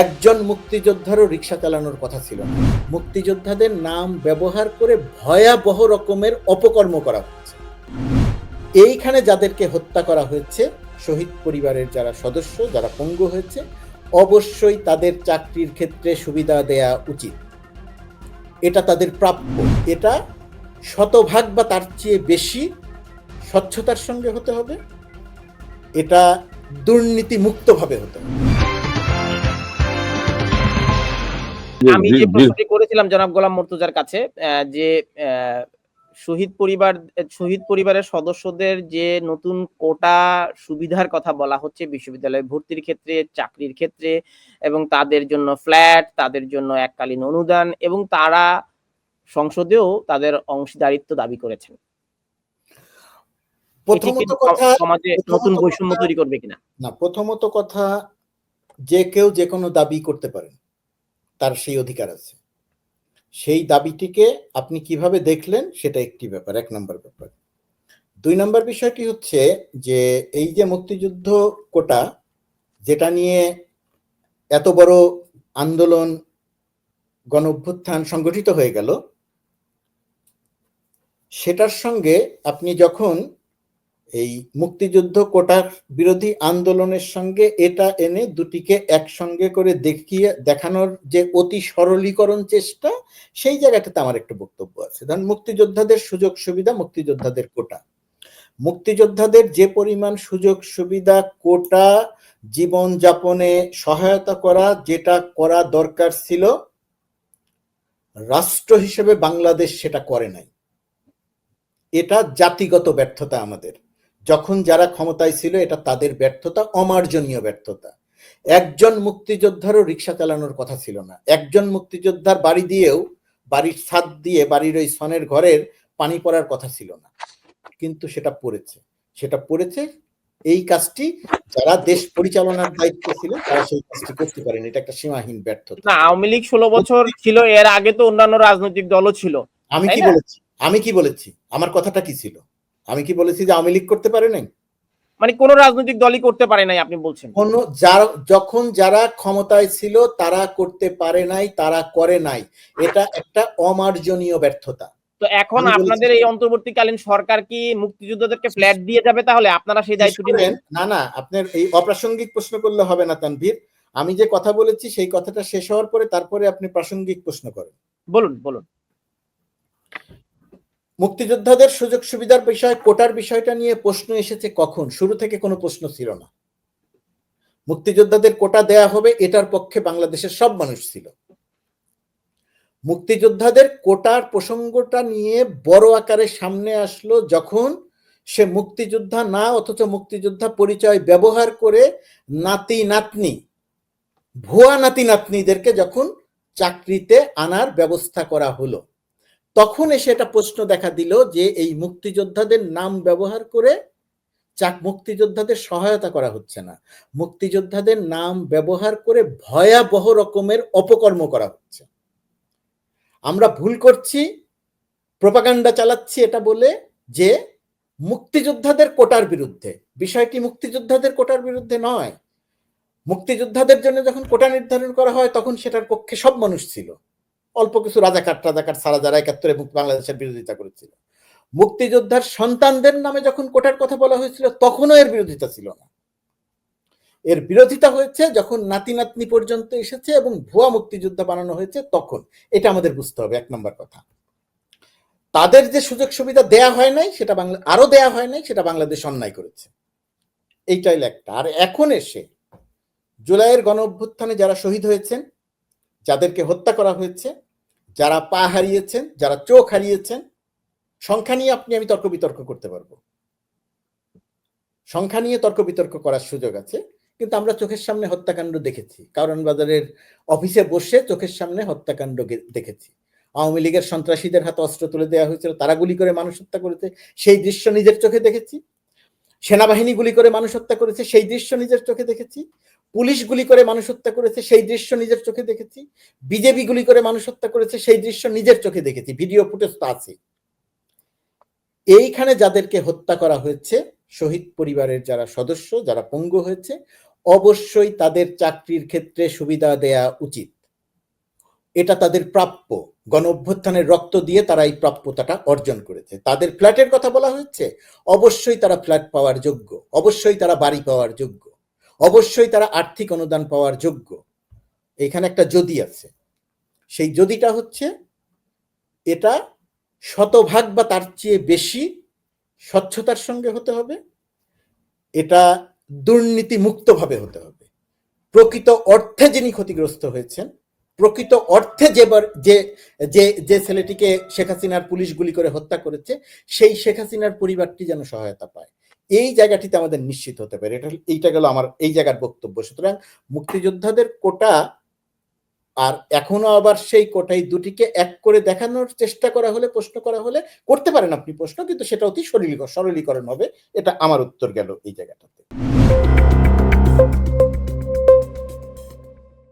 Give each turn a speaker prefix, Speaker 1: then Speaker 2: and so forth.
Speaker 1: একজন মুক্তিযোদ্ধারও রিক্সা চালানোর কথা ছিল। না মুক্তিযোদ্ধাদের নাম ব্যবহার করে ভয়াবহ রকমের অপকর্ম করা হচ্ছে। এইখানে যাদেরকে হত্যা করা হয়েছে, শহীদ পরিবারের যারা সদস্য, যারা পঙ্গু হয়েছে, অবশ্যই তাদের চাকরির ক্ষেত্রে সুবিধা দেয়া উচিত। এটা তাদের প্রাপ্য। এটা শতভাগ বা তার চেয়ে বেশি স্বচ্ছতার সঙ্গে হতে হবে। এটা দুর্নীতি মুক্তভাবে হতে হবে।
Speaker 2: আমি যে প্রশ্নটি করেছিলাম জনাব গোলাম মর্তুজার কাছে আহ, যে আহ, শহীদ পরিবার শহীদ পরিবারের সদস্যদের যে নতুন কোটা সুবিধার কথা বলা হচ্ছে বিশ্ববিদ্যালয়ে ভর্তির ক্ষেত্রে চাকরির ক্ষেত্রে এবং তাদের জন্য ফ্ল্যাট তাদের জন্য এককালীন অনুদান এবং তারা সংসদেও তাদের অংশীদারিত্ব দাবি করেছেন।
Speaker 1: প্রথমত কথা
Speaker 2: সমাজে নতুন বৈষম্য তৈরি করবে কিনা?
Speaker 1: না প্রথমত কথা যে কেউ যে কোনো দাবি করতে পারেন। তার সেই অধিকার আছে। সেই দাবিটিকে আপনি কীভাবে দেখলেন সেটা একটি ব্যাপার, এক নম্বর ব্যাপার। দুই নম্বর বিষয়টি হচ্ছে যে এই যে মুক্তিযুদ্ধ কোটা, যেটা নিয়ে এত বড় আন্দোলন গণ অভ্যুত্থান সংগঠিত হয়ে গেল, সেটার সঙ্গে আপনি যখন এই মুক্তিযুদ্ধ কোটার বিরোধী আন্দোলনের সঙ্গে এটা এনে দুটিকে একসঙ্গে করে দেখিয়ে দেখানোর যে অতি সরলীকরণ চেষ্টা, সেই জায়গাটাতে আমার একটা বক্তব্য আছে। ধরুন, মুক্তিযোদ্ধাদের সুযোগ সুবিধা, মুক্তিযোদ্ধাদের কোটা। মুক্তিযোদ্ধাদের যে পরিমাণ সুযোগ সুবিধা, কোটা জীবন যাপনে সহায়তা করা, যেটা করা দরকার ছিল, রাষ্ট্র হিসেবে বাংলাদেশ সেটা করে নাই। এটা জাতিগত ব্যর্থতা আমাদের। যখন যারা ক্ষমতায় ছিল এটা তাদের ব্যর্থতা অমার্জনীয় ব্যর্থতা। একজন মুক্তিযোদ্ধারও রিক্সা চালানোর কথা ছিল না। একজন মুক্তিযোদ্ধার বাড়ি দিয়েও বাড়ির ছাদ দিয়ে বাড়ির ওই সনের ঘরের পানি পড়ার কথা ছিল না। কিন্তু সেটা পড়েছে। সেটা পড়েছে এই কাজটি যারা দেশ পরিচালনার দায়িত্ব ছিল তারা সেই কাজটি করতে পারেনি। এটা একটা সীমাহীন ব্যর্থতা।
Speaker 2: না আওয়ামী লীগ ষোলো বছর ছিল এর আগে তো অন্যান্য রাজনৈতিক দলও ছিল।
Speaker 1: আমি কি বলেছি? আমি কি বলেছি? আমার কথাটা কি ছিল? আমি কি বলেছি যে আওয়ামী লীগ করতে পারে নাই?
Speaker 2: মানে কোন রাজনৈতিক দলই করতে পারে নাই আপনি বলছেন।
Speaker 1: কোন যারা যখন যারা ক্ষমতায় ছিল তারা করতে পারে নাই তারা করে নাই। এটা একটা অমার্জনীয় ব্যর্থতা।
Speaker 2: তো এখন আপনাদের এই অন্তর্বর্তীকালীন সরকার কি মুক্তিযোদ্ধাদেরকে ফ্ল্যাট দিয়ে যাবে তাহলে? আপনারা সেই দায়িত্বটি নেন
Speaker 1: না না আপনার এই অপ্রাসঙ্গিক প্রশ্ন করলে হবে না তানভীর। আমি যে কথা বলেছি সেই কথাটা শেষ হওয়ার পরে তারপরে আপনি প্রাসঙ্গিক প্রশ্ন করেন।
Speaker 2: বলুন বলুন।
Speaker 1: মুক্তিযোদ্ধাদের সুযোগ সুবিধার বিষয়, কোটার বিষয়টা নিয়ে প্রশ্ন এসেছে কখন? শুরু থেকে কোনো প্রশ্ন ছিল না। মুক্তিযোদ্ধাদের কোটা দেয়া হবে, এটার পক্ষে বাংলাদেশের সব মানুষ ছিল। মুক্তিযোদ্ধাদের কোটার প্রসঙ্গটা নিয়ে বড় আকারে সামনে আসলো যখন সে মুক্তিযোদ্ধা না, অথচ মুক্তিযোদ্ধা পরিচয় ব্যবহার করে নাতি নাতনি ভুয়া নাতি নাতনিদেরকে যখন চাকরিতে আনার ব্যবস্থা করা হলো। তখন এসে এটা প্রশ্ন দেখা দিল যে এই মুক্তিযোদ্ধাদের নাম ব্যবহার করে চাক মুক্তিযোদ্ধাদের সহায়তা করা হচ্ছে না। মুক্তিযোদ্ধাদের নাম ব্যবহার করে ভয়াবহ রকমের অপকর্ম করা হচ্ছে। আমরা ভুল করছি, প্রপাগান্ডা চালাচ্ছি এটা বলে যে মুক্তিযোদ্ধাদের কোটার বিরুদ্ধে। বিষয়টি মুক্তিযোদ্ধাদের কোটার বিরুদ্ধে নয়? মুক্তিযোদ্ধাদের জন্য যখন কোটা নির্ধারণ করা হয় তখন সেটার পক্ষে সব মানুষ ছিল। অল্প কিছু রাজাকার টাজাকার সারা যারা একাত্তরে মুক্ত বাংলাদেশের বিরোধিতা করেছিল। মুক্তিযোদ্ধার সন্তানদের নামে যখন কোটার কথা বলা হয়েছিল, তখনও এর বিরোধিতা ছিল না। এর বিরোধিতা হয়েছে যখন নাতি নাতনি পর্যন্ত এসেছে এবং ভুয়া মুক্তিযোদ্ধা বানানো হয়েছে তখন। এটা আমাদের বুঝতে হবে, এক নম্বর কথা। তাদের যে সুযোগ সুবিধা দেয়া হয় নাই, সেটা বাংলা আরও দেয়া হয় নাই, সেটা বাংলাদেশ অন্যায় করেছে। এইটাই একটা আর এখন এসে জুলাইয়ের গণ অভ্যুত্থানে যারা শহীদ হয়েছেন যাদেরকে হত্যা করা হয়েছে, যারা পা হারিয়েছেন, যারা চোখ হারিয়েছেন, সংখ্যা নিয়ে আপনি আমি তর্ক বিতর্ক করতে পারব। সংখ্যা নিয়ে তর্ক বিতর্ক করার সুযোগ আছে, কিন্তু আমরা চোখের সামনে হত্যাকাণ্ড দেখেছি। কারণ বাজারের অফিসে বসে চোখের সামনে হত্যাকাণ্ড দেখেছি। আওয়ামী লীগের সন্ত্রাসীদের হাতে অস্ত্র তুলে দেওয়া হয়েছিল, তারা গুলি করে মানুষ হত্যা করেছে, সেই দৃশ্য নিজের চোখে দেখেছি। সেনাবাহিনী গুলি করে মানুষ হত্যা করেছে, সেই দৃশ্য নিজের চোখে দেখেছি। পুলিশ গুলি করে মানুষ হত্যা করেছে, সেই দৃশ্য নিজের চোখে দেখেছি। বিজেপি গুলি করে মানুষ হত্যা করেছে, সেই দৃশ্য নিজের চোখে দেখেছি। ভিডিও ফুটেজ তো আছে। এইখানে যাদেরকে হত্যা করা হয়েছে, শহীদ পরিবারের যারা সদস্য, যারা পঙ্গু হয়েছে, অবশ্যই তাদের চাকরির ক্ষেত্রে সুবিধা দেয়া উচিত। এটা তাদের প্রাপ্য। গণ অভ্যুত্থানের রক্ত দিয়ে তারা এই প্রাপ্যতাটা অর্জন করেছে। তাদের ফ্ল্যাটের কথা বলা হয়েছে, অবশ্যই তারা ফ্ল্যাট পাওয়ার যোগ্য। অবশ্যই তারা বাড়ি পাওয়ার যোগ্য। অবশ্যই তারা আর্থিক অনুদান পাওয়ার যোগ্য। এখানে একটা যদি আছে। সেই যদিটা হচ্ছে, এটা শতভাগ বা তার চেয়ে বেশি স্বচ্ছতার সঙ্গে হতে হবে। এটা দুর্নীতি মুক্তভাবে হতে হবে। প্রকৃত অর্থে যিনি ক্ষতিগ্রস্ত হয়েছেন, প্রকৃত অর্থে যেবার যে যে যে ছেলেটিকে শেখ হাসিনার পুলিশ গুলি করে হত্যা করেছে, সেই শেখ হাসিনার পরিবারটি যেন সহায়তা পায়। এই জায়গাটিতে আমাদের নিশ্চিত হতে পারে। এটা এইটা গেল আমার, এই জায়গার বক্তব্য। সুতরাং মুক্তিযোদ্ধাদের কোটা আর এখনও আবার সেই কোটাই দুটিকে এক করে দেখানোর চেষ্টা করা হলে, প্রশ্ন করা হলে করতে পারেন আপনি প্রশ্ন, কিন্তু সেটা অতি সরলীকরণ হবে। এটা আমার উত্তর গেল এই জায়গাটাতে।